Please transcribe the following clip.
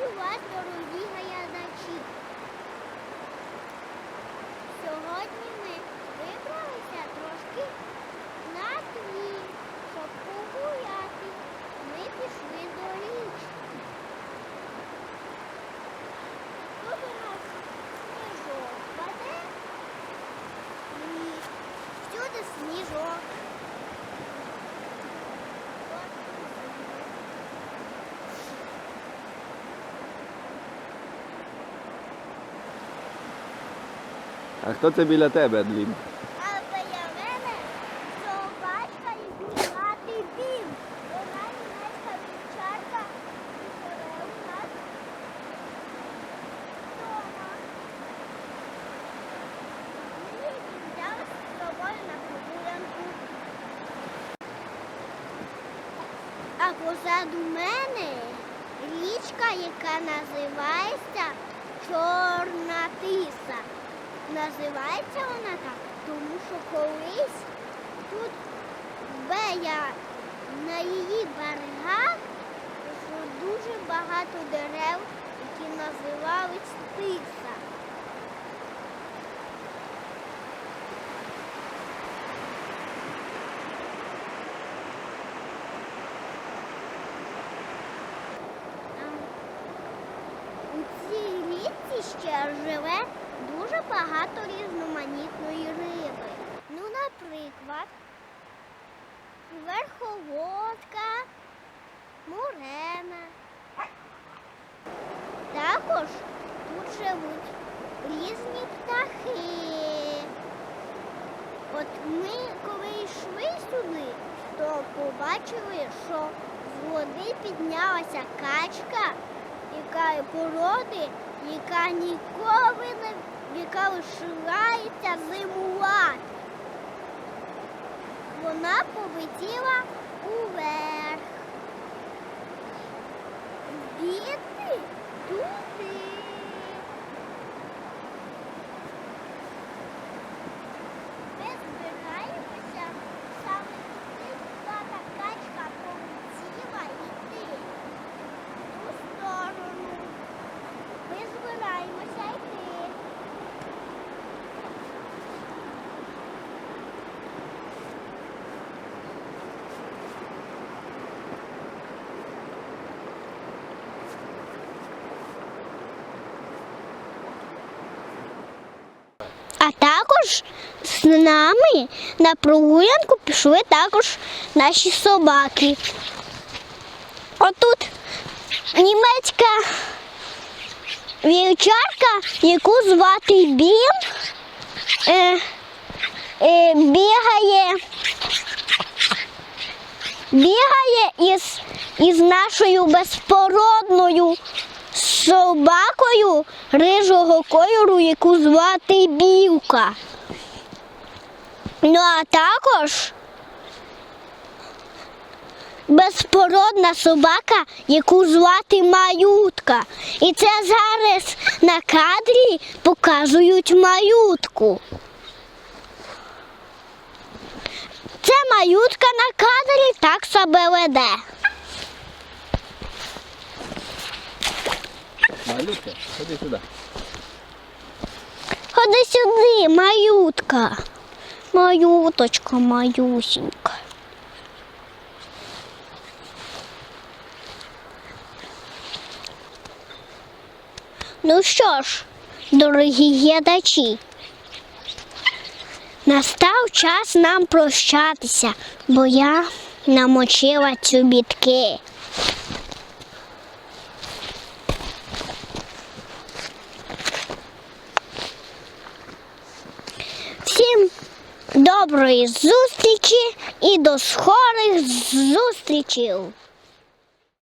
Вітаю вас, дорогі глядачі. Сьогодні ми вибралися трошки на двір, щоб погуляти. Ми пішли до річки. Тут у нас сніжок паде. І всюди сніжок. От А хто це біля тебе, Андрій? А біля мене собачка і знімати бім. Вона німецька вівчарка і живе з собою на прогулянку. А позаду мене річка, яка називається Чорна Тиса. Називається вона так, тому що колись тут бея на її берегах дуже багато дерев, які називались тиса. У цій річці ще живе дуже багато різноманітної риби. Ну, наприклад, верховодка, мурена. Також тут живуть різні птахи. От ми, коли йшли сюди, то побачили, що з води піднялася качка, яка породи, яка ніколи не яка лишається зимувати. Вона полетіла уверх. Діти туди. Також з нами на прогулянку пішли також наші собаки. Отут німецька вівчарка, яку звати Бім, е, е, бігає, бігає із, із нашою безпородною собакою рижого кольору, яку звати Білка. Ну а також безпородна собака, яку звати Маютка. І це зараз на кадрі показують маютку. Це маютка на кадрі так себе веде. Малюка, ходи сюди. Ходи сюди, маютка. Маюточка, маюсінька. Ну що ж, дорогі глядачі, настав час нам прощатися, бо я намочила чобітки. Всім доброї зустрічі і до скорих зустрічей!